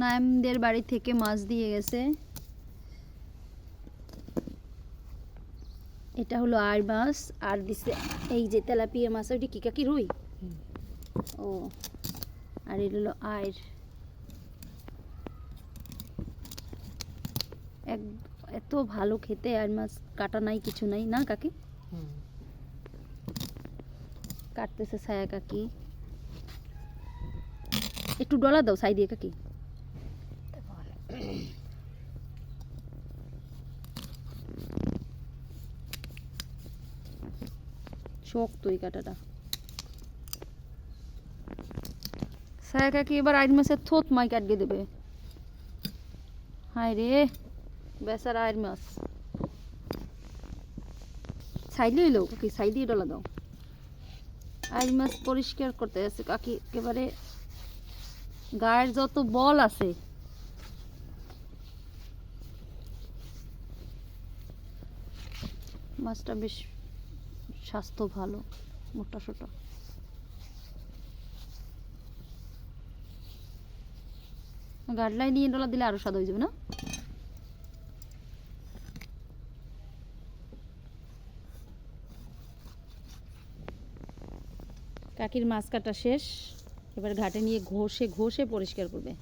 নাইমদের বাড়ি থেকে মাছ দিয়ে গেছে। এটা হলো আর মাছ আর দিছে এই যে তেলাপিয়া মাছ ওইটা কি কাকি রুই? ও আর এটা হলো আয়ের এক এত ভালো খেতে আর মাছ কাটা নাই কিছু নাই না কাকি? কাটতেছে ছায়া কাকি। একটু ডলা দাও সাই দিয়ে কাকি। শক্ত এই কাটাটা। ছায়া কাকি এবার আইন মাছের থোত মাই কাটিয়ে দেবে? রে আইন কাকি ডলা দাও। আইন মাছ পরিষ্কার করতে আছে কাকি, একেবারে গায়ের যত বল আছে। মাছটা বেশ স্বাস্থ্য ভালো, মোটা সোটা। গাডলাই নিয়ে ডলা দিলে আরও স্বাদ হয়ে যাবে না? কাকির মাছ কাটা শেষ। এবার ঘাটে নিয়ে ঘষে ঘষে পরিষ্কার করবে।